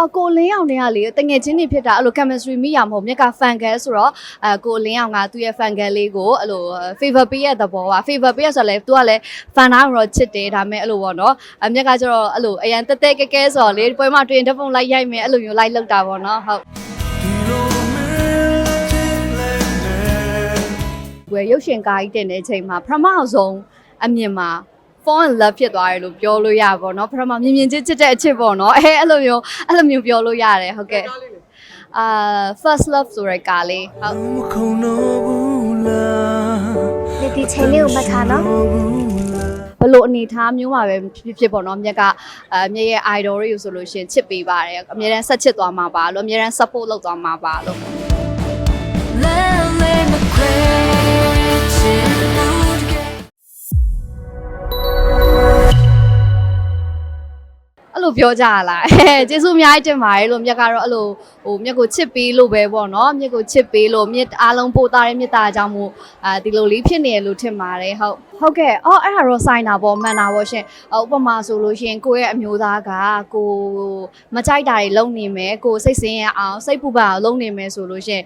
အော်ကိုလင်းအောင်တွေကလေတငယ်ချင်းတွေဖြစ်တာအဲ့လို chemistry မိရမဟုတ်မြက်က fan girl ဆိုတော့အဲကိုလင်းအောင်ကသူ့ရဲ့ fan girl လေးကိုအဲ့လို favor ပေးရတဲ့ဘောပါ favor ပေးရဆိုတော့လေသူကလည်း fan နာတော့ချစ်တယ်ဒါပေမဲ့အဲ့လိုပေါ့နော်အမြက်ကကျတော့အဲ့လိုအရန်တက်တက်ကဲကဲဆိုတော့လေပွဲမှာတွေ့ရင်တစ်ပုံလိုက်ရိုက်မယ်အဲ့လိုမျိုးလိုက်လောက်တာပေါ့နော်ဟုတ်ဝယ်ရုပ်ရှင်ကားကြီးတင်တဲ့အချိန်မှာပထမဆုံးအမြင်မှာ fall in love ဖြစ်သွားတယ်လို့ပြောလို့ရပါဘောเนาะပထမမြင်မြင်ချင်းချစ်တဲ့အချစ်ပေါ့เนาะအဲအဲ့လိုမျိုးအဲ့လိုမျိုးပြောလို့ရတယ်ဟုတ်ကဲ့အာ first love ဆိုတဲ့ကားလေးဟုတ် ဒီဒီချိန်လေးကိုမှတ်ထားနော် ဘလို့အနေထားမျိုးမှာပဲဖြစ်ဖြစ်ပေါ့เนาะမြက်ကအဲမြက်ရဲ့ idol တွေကိုဆိုလို့ရှရင်ချစ်ပေးပါတယ်အများတန်းဆက်ချစ်သွားမှာပါလို့အများတန်း support လုပ်သွားမှာပါလို့ လိုပြောကြရလားအဲကျေးဇူးအများကြီးတင်ပါတယ်လို့မြက်ကတော့အဲ့လိုဟိုမြက်ကိုချစ်ပေးလို့ပဲပေါ့နော်မြက်ကိုချစ်ပေးလို့မြက်အားလုံးပို့သားတဲ့မြက်သားအကြောင်းမို့အဲဒီလိုလေးဖြစ်နေရလို့ထင်ပါတယ်ဟုတ်ဟုတ်ကဲ့အော်အဲ့ဒါတော့ဆိုင်တာပေါ့မှန်တာပေါ့ရှင်ဥပမာဆိုလို့ရှင်ကိုယ့်ရဲ့အမျိုးသားကကိုမကြိုက်တာတွေလုံနေမယ်ကိုစိတ်ဆင်းရဲအောင်စိတ်ပူပန်အောင်လုံနေမယ်ဆိုလို့ရှင်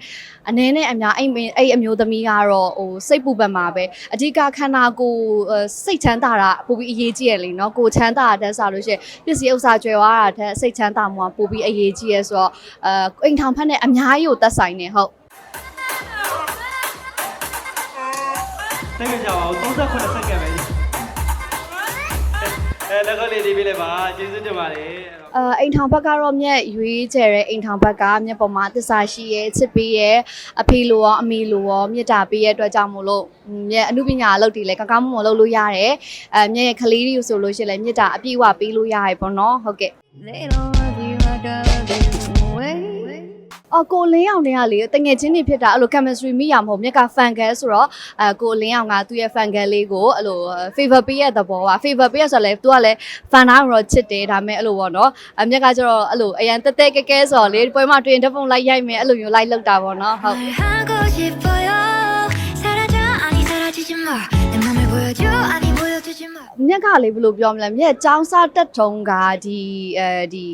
အနေနဲ့အများအဲ့မင်းအဲ့အမျိုးသမီးကတော့ဟိုစိတ်ပူပန်မှာပဲအဓိကခန္ဓာကိုယ်အဲစိတ်ချမ်းသာတာပိုပြီးအရေးကြီးရလေနော်ကိုချမ်းသာတဲ့စားလို့ရှင်ပစ္စည်းဥစ္စာကျွယ်ဝတာတဲ့စိတ်ချမ်းသာမှုကပိုပြီးအရေးကြီးရဆိုတော့အဲအိမ်ထောင်ဖက်နဲ့အများကြီးကိုသက်ဆိုင်နေဟုတ်စိတ်မကြပါဘူး38စက္ကန့်ပဲ အဲလက်ကောက်လေးလေးပေးလိုက်ပါကျေးဇူးတင်ပါတယ်အဲ့တော့အာအိမ်ထောင်ဘက်ကတော့မြက်ရွေးချယ်တဲ့အိမ်ထောင်ဘက်ကမြက်ပေါ်မှာတစ္ဆာရှိရဲချစ်ပေးရဲအဖေလိုရောအမေလိုရောမြတ်တာပေးရဲအတွက်ကြောင့်မို့လို့မြက်အမှုပညာအလုပ်တွေလည်းကောင်းကောင်းမွန်မွန်လုပ်လို့ရတယ်အဲမြက်ရဲ့ကလေးတွေဆိုလို့ရှိရင်လည်းမြတ်တာအပြည့်အဝပေးလို့ရတယ်ပေါ့နော်ဟုတ်ကဲ့ အော်ကိုလင်းအောင်တည်းကလေတငယ်ချင်းတွေဖြစ်တာအဲ့လို chemistry မိရမဟုတ်မြက်က fan girl ဆိုတော့အဲကိုလင်းအောင်ကသူ့ရဲ့ fan girl လေးကိုအဲ့လို favor ပေးရတဲ့ဘောက favor ပေးရဆိုတော့လေသူကလည်း fan နာတော့ချစ်တယ်ဒါပေမဲ့အဲ့လိုပေါ့နော်အမြက်ကကျတော့အဲ့လိုအရန်တက်တက်ကဲကဲဆိုတော့လေပွဲမှာတွင်ဓပုံလိုက်ရိုက်မယ်အဲ့လိုမျိုးလိုက်လောက်တာပေါ့နော်ဟုတ်မြက်ကလေဘယ်လိုပြောမလဲမြက်ចောင်းစားတက်ထုံကဒီအဲဒီ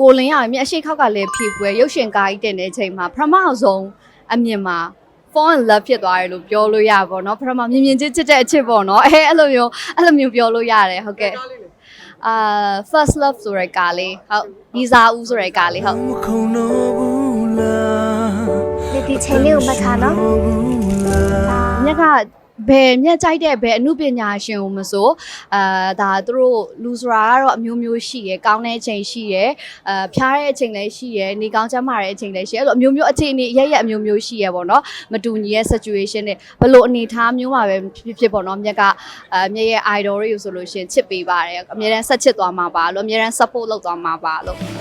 ကိုလင်းအောင်မြက်အရှိခောက်ကလည်းဖြည့်ပွဲရုပ်ရှင်ကားကြီးတင်တဲ့အချိန်မှာပထမဆုံးအမြင်မှာ fall in love ဖြစ်သွားတယ်လို့ပြောလို့ရပါဘောเนาะပထမမြင်မြင်ချင်းချစ်တဲ့အချစ်ပေါ့เนาะအဲအဲ့လိုမျိုးအဲ့လိုမျိုးပြောလို့ရတယ်ဟုတ်ကဲ့အာ first love ဆိုတဲ့ကားလေးဟုတ်ဒီစာဦးဆိုတဲ့ကားလေးဟုတ် ဒီဒီချိန်လေးကိုမှတ်ထားနော် မြက်က ဘယ်မြက်ကြိုက်တဲ့ဘယ်အမှုပညာရှင်ကိုမဆိုအာဒါသူတို့လူဆိုတာကတော့အမျိုးမျိုးရှိရယ်ကောင်းတဲ့အချိန်ရှိရယ်အာဖျားတဲ့အချိန်လည်းရှိရယ်နေကောင်းချမ်းမာတဲ့အချိန်လည်းရှိရယ်အဲ့လိုအမျိုးမျိုးအခြေအနေရရက်အမျိုးမျိုးရှိရယ်ပေါ့နော်မတူညီရဲ့ situation နဲ့ဘယ်လိုအနေအထားမျိုးမှာပဲဖြစ်ဖြစ်ပေါ့နော်မြက်ကအာမြက်ရဲ့ idol တွေကိုဆိုလို့ရှိရင်ချစ်ပေးပါတယ်အများတန်းဆက်ချစ်သွားမှာပါလို့အများတန်း support လုပ်သွားမှာပါလို့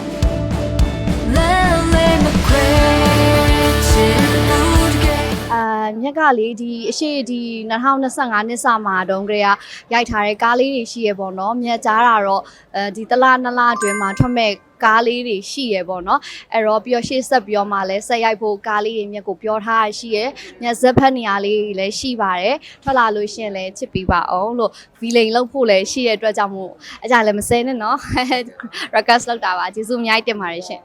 မြက်ကလေဒီအရှိဒီ2025နှစ်စမှာတုန်းကလေးကရိုက်ထားတဲ့ကားလေးတွေရှိရပေါ့နော်မြက်ကြားတာတော့အဲဒီတလားနှစ်လားအတွင်းမှာထွက်မဲ့ကားလေးတွေရှိရပေါ့နော်အဲ့တော့ပြီးတော့ရှေ့ဆက်ပြီးတော့မှလည်းဆက်ရိုက်ဖို့ကားလေးတွေမြက်ကိုပြောထားရရှိရမြက်ဇက်ဖက်နေရာလေးတွေလည်းရှိပါတယ်ထွက်လာလို့ရှရင်လည်းချစ်ပြီးပါအောင်လို့ဗီလိန်လုပ်ဖို့လည်းရှိရတဲ့အတွက်ကြောင့်မို့အကြလည်းမစဲနဲ့နော် request လုပ်တာပါကျေးဇူးအများကြီးတင်ပါတယ်ရှင်